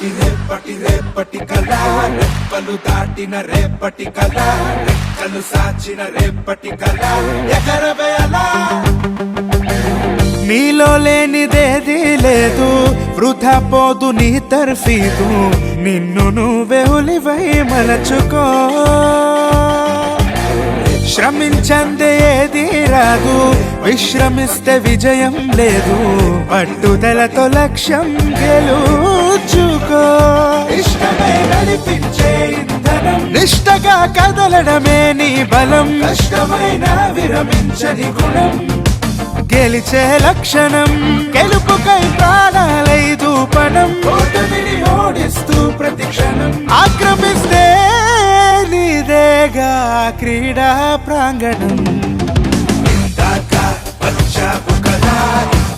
రేపటి రేపటి రేపటి కళ రెప్పలు దాటిన రేపటి కళ రెక్కలు సాచిన రేపటి కళ ఎగరవేయాలా నీలో లేనిదేది లేదు వృధా పోదు నీ తర్ఫీదు నిన్ను నువ్వే ఉలివై మలచుకో. శ్రమించందే ఏది రాదు విశ్రమిస్తే విజయం లేదు పట్టుదలతో లక్ష్యం గెలు. గెలుచుకో ఇష్టమే నడిపించే ఇంధనం. నిష్టగా కదలడమే నీ బలం. కష్టమైన విరమించని గుణం. గెలిచే లక్షణం. గెలుపుకై ప్రాణాలై దూపడం ఓటమిని ఓడిస్తూ ప్రతి క్షణం. ఆక్రమిస్తే నీదేగా క్రీడా ప్రాంగణం.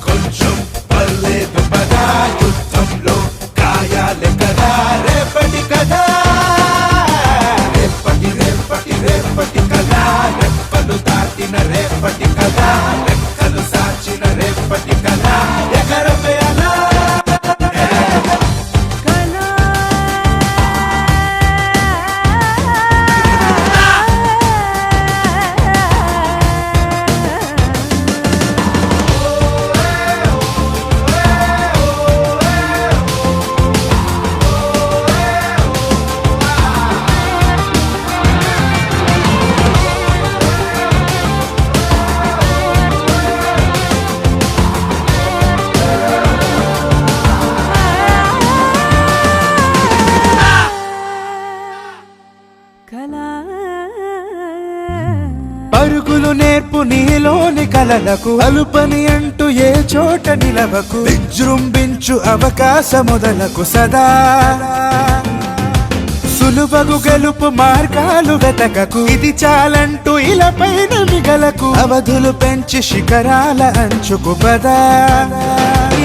కొంచెం పర్లేదు పదా యుద్ధంలో గాయాలే కదా కలలకు అలుపని అంటూ ఏ చోట నిలవకు. విజృంభించు అవకాశముదలకు సదా. సులువగు గెలుపు మార్గాలు వెతకకు. ఇది చాలంటూ ఇలా పైన మిగలకు. అవధులు పెంచి శిఖరాల అంచుకు పదా.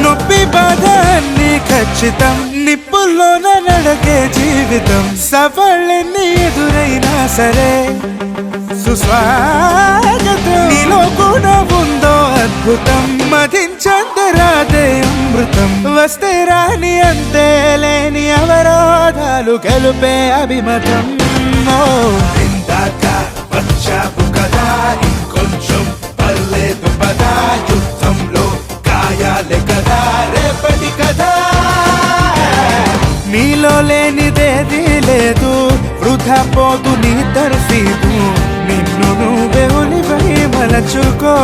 నొప్పి బాధ అన్ని ఖచ్చితం. నిప్పుల్లోన నడకే జీవితం. సవాళ్ళెన్ని ఎదురైనా సరే. సుస్వాగతం. నీలో కూడా ఉందో అద్భుతం. మదించందరాదే అమృతం. వస్తే రాని అంతే లేని అవరోధాలు గెలుపే అభిమతం. ఉలివై మలచుకో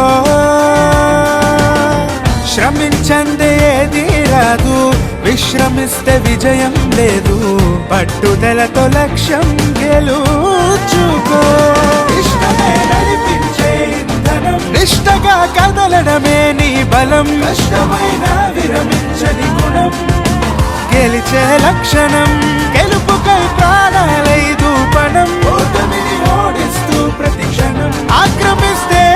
శ్రమించందే ఏది రాదు. విశ్రమిస్తే విజయం లేదు. పట్టుదలతో లక్ష్యం గెలుచుకో. నిష్టగా కదలడమే నీ బలం. కష్టమైన విరమించని గుణం. గెలిచే లక్షణం. గెలుపుకై ప్రాణాలై దూపడం ఓటమిని ఓడిస్తూ ప్రతి క్షణం. ఆక్రమిస్తే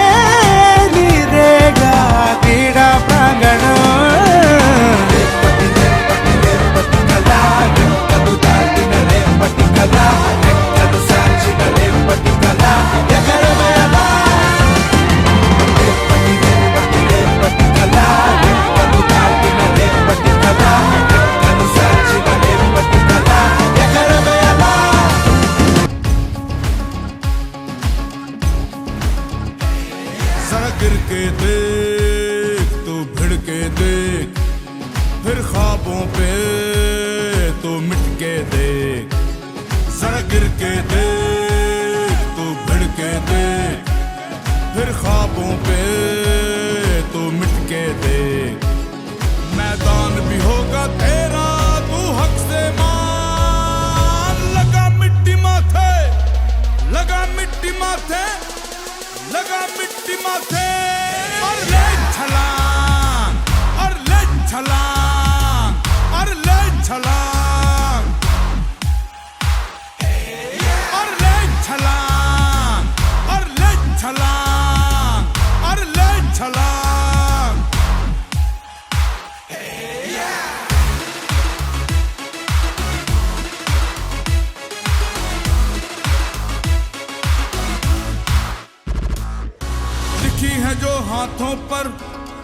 हाथों पर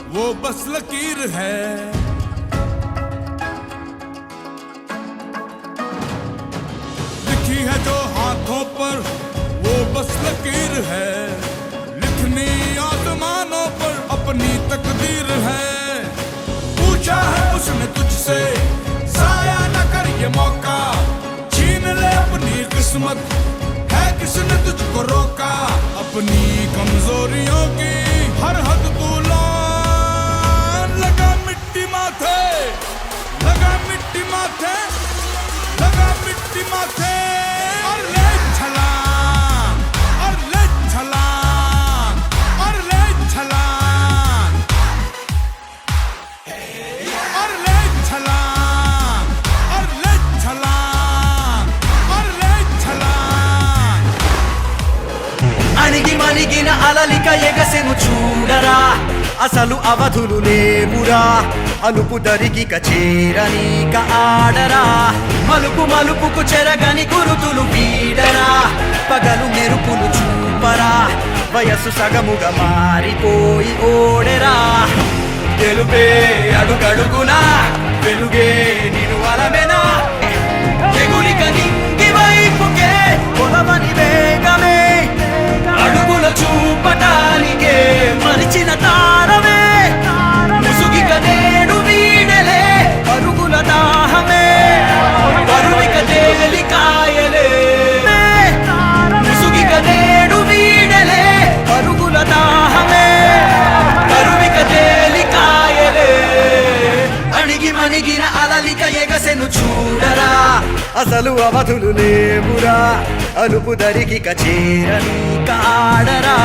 वो बस लकीर है। लिखी है जो हाथों पर वो बस लकीर है। लिखनी आसमानों पर अपनी तकदीर है। पूछा है उसने तुझसे, साया न कर ये मौका। छीन ले अपनी किस्मत, है किसने तुझको रोका? अपनी कमजोरियों की माथे लगा मिट्टी माथे लगा मिट्टी माथे और ले छलांग और ले छलांग और ले छलांग और ले छलांग और ले छलांग और ले छलांग అణిగి మణిగిన అలలిక ఎగసెను చూడరా అసలు అవధులు లేవురా. అలుపు దరిగిక చేరనీక ఆడరా. మలుపు మలుపుకు చెరగని గురుతులు వీడరా. పగలు మెరుపులు చూపరా. వయస్సు సగముగా మారిపోయి ఓడెరా. గెలుపే అడుగడుగునా. వెలుగే నిను అలమెనా ఎగురిక నింగి వైపుకే కొలవనివే. మరిచిన తారవే అసలు అవధులు లేవురా. అలుపు దరికి కచేరని కాడరా.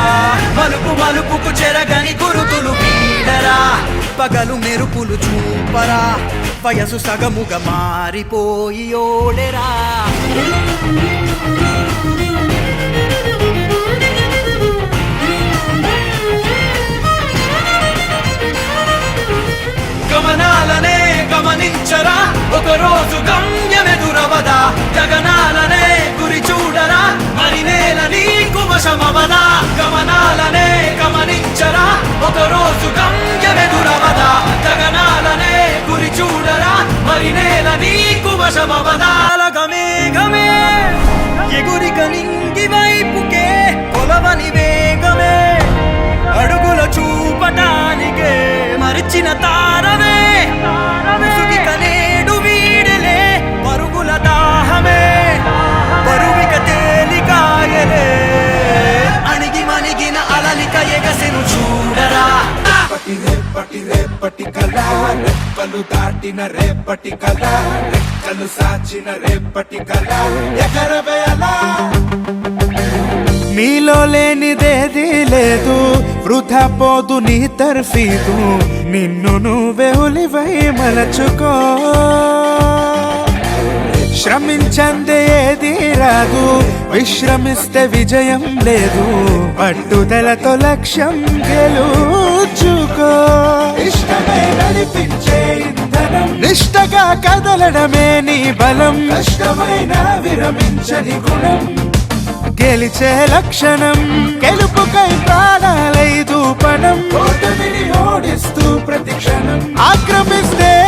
మలుపు మలుపుకు చెరగని గురుతులు పీడరా. పగలు మెరుపులు చూపరా. వయసు సగముగా మారిపోయి ఓడెరా. గమనాలనే గమనించరా. ఒక రోజు నీకు గమనాలనే గమనించరా. ఒకరోజు గమ్యమెదురవదా గగనాలనే గురి చూడరా. మరి నేల నీకు వశమవదా. గమే గమే ఎగురిక నింగి వైపుకే కొలవని వేగమే. అడుగుల చూపటానికే మరిచిన తారవే. సాచిన రేపటి కళ రెక్కలు సాచిన రేపటి కళ ఎగరవేయలా? నీలో లేనిదేది లేదు వృధా పోదు నీ తర్ఫీదు నిన్ను నువ్వే ఉలివై మలచుకో. శ్రమించందే ఏది రాదు విశ్రమిస్తే విజయం లేదు పట్టుదలతో లక్ష్యం గెలుచుకో. ఇష్టమే నడిపించే నిష్టగా కదలడమే నీ బలం. కష్టమైన విరమించని గుణం. గెలిచే లక్షణం. గెలుపుకై ప్రాణాలై దూపణం ఓటమిని ఓడిస్తూ ప్రతి క్షణం. ఆక్రమిస్తే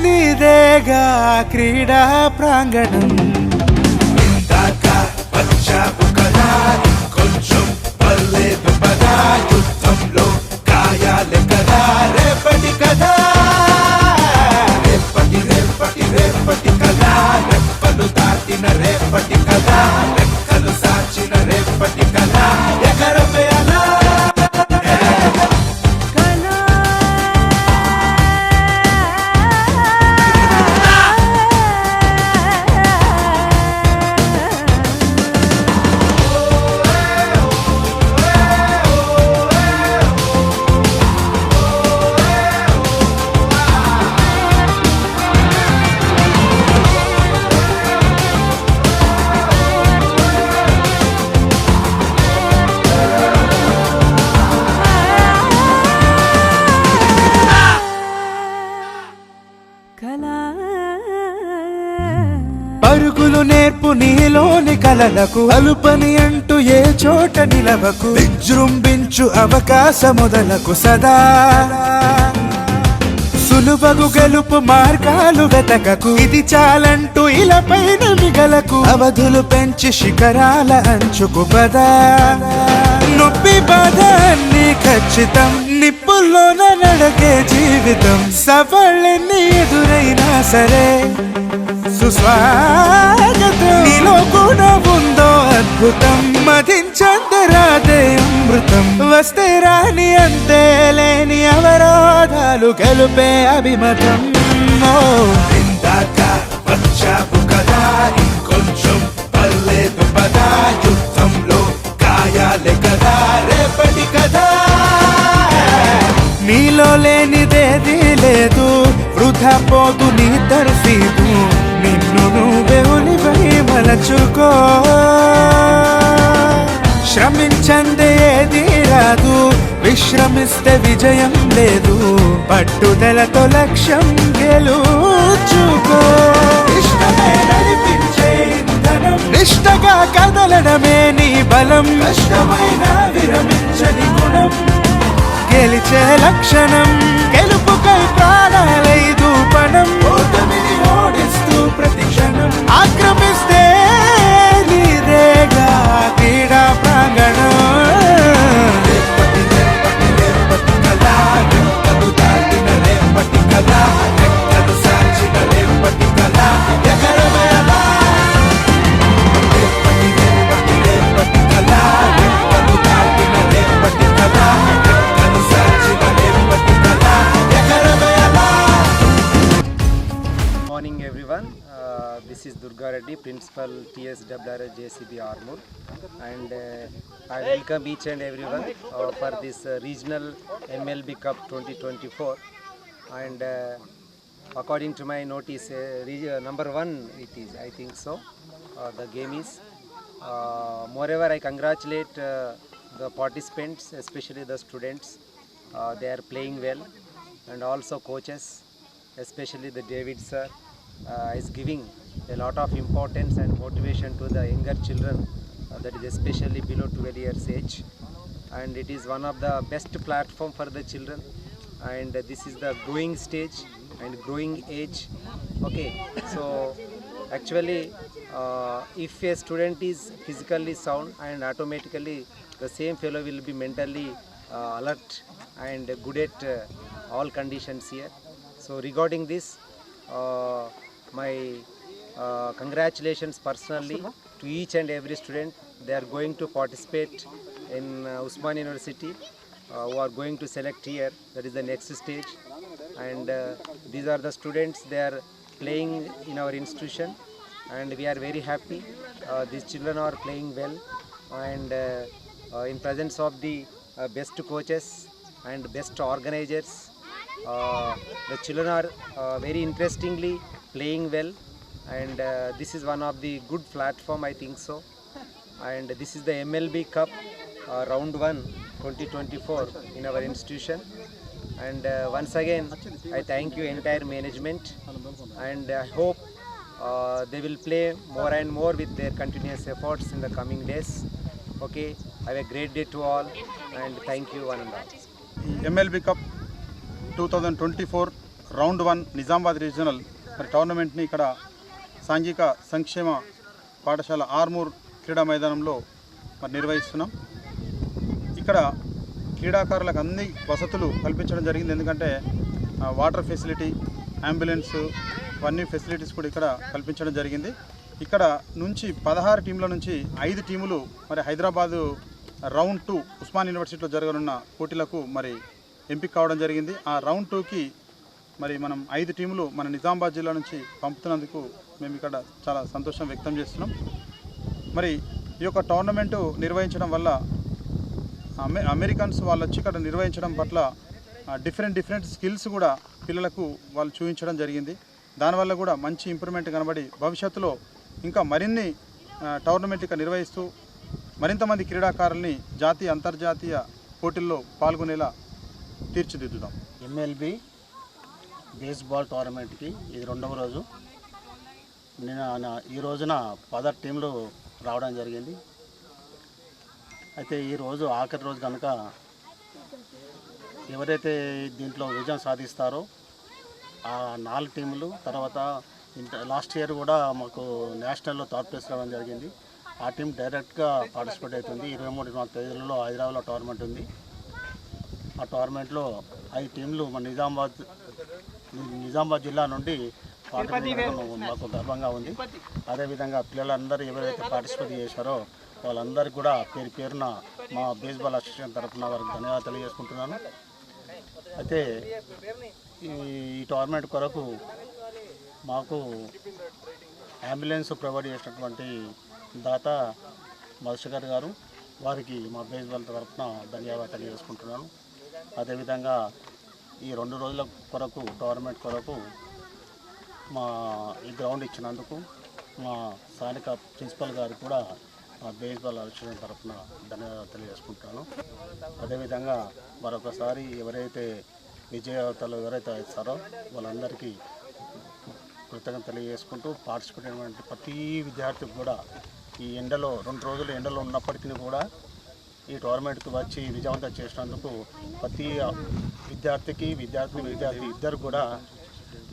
నీదేగా క్రీడా ప్రాంగణం. ఇందాక వచ్చావు కదా కొంచెం పర్లేదు పదా అరుగులు నేర్పు నీలోని కలలకు అలుపని అంటూ ఏ చోట నిలవకు. విజృంభించు అవకాశముదలకు సదా. సులువు సులువగు గెలుపు మార్గాలు వెతకకు. ఇది చాలంటూ ఇలా పైన మిగలకు. అవధులు పెంచి శిఖరాల అంచుకు పదా. నొప్పి బాధ అన్ని ఖచ్చితం. నిప్పుల్లోన నడకే జీవితం. సవాళ్ళెన్ని ఎదురైనా సరే. సుస్వాగతం నీలో కూడా ఉందో అద్భుతం. మదించందరాదే అమృతం. వస్తే రాని అంతే లేని అవరోధాలు గెలుపే అభిమతం. ఓ. ఇందాక వచ్చావు కదా ఇంకొంచెం పర్లేదు పదా యుద్ధంలో గాయాలే కదా రేపటి కదా నీలో లేనిదేది లేదు వృధా పోదు నీ తర్ఫీదు. ఉనివై మలచుకో శ్రమించందే ఏది రాదు విశ్రమిస్తే విజయం లేదు పట్టుదలతో లక్ష్యం గెలుచుకో. నిష్టగా కదలడమే నీ బలం. కష్టమైన విరమించని గుణం. గెలిచే లక్షణం గెలుపుకై ప్రాణాలై దూపణం. ఓటమిని ఓడిస్తూ ప్రతి క్షణం ఆక్రమిస్తే armor and uh, i welcome each and everyone uh, for this uh, regional mlb cup 2024 and uh, according to my notice uh, uh, number one it is i think so. The game is moreover i congratulate the participants especially the students. They are playing well. And also coaches especially the David sir is giving a lot of importance and motivation to the younger children uh, that is especially below 12 years age. And it is one of the best platform for the children. And this is the growing stage and growing age. Okay so actually uh, if a student is physically sound and automatically the same fellow will be mentally uh, alert and good at uh, all conditions here. So regarding this uh, my uh, congratulations personally to each and every student. They are going to participate in uh, usman university uh, who are going to select here. That is the next stage. And uh, these are the students. They are playing in our institution. And we are very happy. Uh, these children are playing well. And uh, uh, in presence of the best coaches and best organizers the children are very interestingly playing well. And uh, this is one of the good platform I think so. And this is the MLB Cup uh, round 1 2024 in our institution. And uh, once again I thank you entire management. And I hope uh, they will play more and more with their continuous efforts in the coming days. Okay have a great day to all and thank you one and all. MLB Cup 2024 round 1 Nizamabad regional మరి టోర్నమెంట్ని ఇక్కడ సాంఘిక సంక్షేమ పాఠశాల ఆర్మూర్ క్రీడా మైదానంలో మరి నిర్వహిస్తున్నాం. ఇక్కడ క్రీడాకారులకు అన్ని వసతులు కల్పించడం జరిగింది. ఎందుకంటే వాటర్ ఫెసిలిటీ అంబులెన్స్ ఇవన్నీ ఫెసిలిటీస్ కూడా ఇక్కడ కల్పించడం జరిగింది. ఇక్కడ నుంచి పదహారు టీంల నుంచి ఐదు టీములు మరి హైదరాబాదు రౌండ్ టూ ఉస్మాన్ యూనివర్సిటీలో జరగనున్న పోటీలకు మరి ఎంపిక కావడం జరిగింది. ఆ రౌండ్ టూకి మరి మనం ఐదు టీములు మన నిజామాబాద్ జిల్లా నుంచి పంపుతున్నందుకు మేము ఇక్కడ చాలా సంతోషం వ్యక్తం చేస్తున్నాం. మరి ఈ యొక్క టోర్నమెంటు నిర్వహించడం వల్ల అమె అమెరికన్స్ వాళ్ళు వచ్చి ఇక్కడ నిర్వహించడం పట్ల డిఫరెంట్ డిఫరెంట్ స్కిల్స్ కూడా పిల్లలకు వాళ్ళు చూపించడం జరిగింది. దానివల్ల కూడా మంచి ఇంప్రూవ్మెంట్ కనబడి భవిష్యత్తులో ఇంకా మరిన్ని టోర్నమెంట్ ఇక్కడ నిర్వహిస్తూ మరింతమంది క్రీడాకారుల్ని జాతీయ అంతర్జాతీయ పోటీల్లో పాల్గొనేలా తీర్చిదిద్దుదాం. ఎంఎల్బి బేస్బాల్ టోర్నమెంట్కి ఇది రెండవ రోజు. నేను నా- ఈ రోజున పదహారు టీంలు రావడం జరిగింది. అయితే ఈ రోజు ఆఖరి రోజు కనుక ఎవరైతే దీంట్లో విజయం సాధిస్తారో ఆ నాలుగు టీములు తర్వాత ఇంత లాస్ట్ ఇయర్ కూడా మాకు నేషనల్లో థర్డ్ ప్లేస్ రావడం జరిగింది. ఆ టీం డైరెక్ట్గా పార్టిసిపేట్ అవుతుంది. ఇరవై మూడు ఇరవై నాలుగు తేదీలలో హైదరాబాద్లో టోర్నమెంట్ ఉంది. ఆ టోర్నమెంట్లో ఐదు టీంలు మన నిజామాబాద్ నిజామాబాద్ జిల్లా నుండి మాకు గర్వంగా ఉంది. అదేవిధంగా పిల్లలందరూ ఎవరైతే పార్టిసిపేట్ చేశారో వాళ్ళందరికీ కూడా పేరు పేరున మా బేస్బాల్ అసోసియేషన్ తరఫున వారికి ధన్యవాదాలు తెలియజేసుకుంటున్నాను. అయితే ఈ ఈ టోర్నమెంట్ కొరకు మాకు అంబులెన్స్ ప్రొవైడ్ చేసినటువంటి దాత మధుశేఖర్ గారు వారికి మా బేస్బాల్ తరఫున ధన్యవాదాలు తెలియజేసుకుంటున్నాను. అదేవిధంగా ఈ రెండు రోజుల కొరకు టోర్నమెంట్ కొరకు మా ఈ గ్రౌండ్ ఇచ్చినందుకు మా స్థానిక ప్రిన్సిపల్ గారు కూడా మా బేస్బాల్ అసోసియేషన్ తరఫున ధన్యవాదాలు తెలియజేసుకుంటాను. అదేవిధంగా మరొకసారి ఎవరైతే విజయవతలు ఎవరైతే ఇస్తారో వాళ్ళందరికీ కృతజ్ఞత తెలియజేసుకుంటూ పార్టిసిపేట్ అయినటువంటి ప్రతి విద్యార్థికి కూడా ఈ ఎండలో రెండు రోజులు ఎండలో ఉన్నప్పటికీ కూడా ఈ టోర్నమెంట్కి వచ్చి విజయవంతం చేసినందుకు ప్రతి విద్యార్థికి విద్యార్థి విద్యార్థి ఇద్దరు కూడా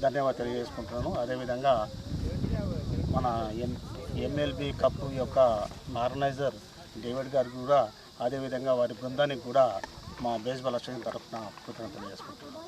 ధన్యవాదాలు తెలియజేసుకుంటున్నాను. అదేవిధంగా మన ఎం ఎంఎల్బి కప్ యొక్క ఆర్గనైజర్ డేవిడ్ గారు కూడా అదేవిధంగా వారి బృందానికి కూడా మా బేస్బాల్ అసోసియేషన్ తరఫున కృతజ్ఞతలు తెలియజేసుకుంటున్నాను.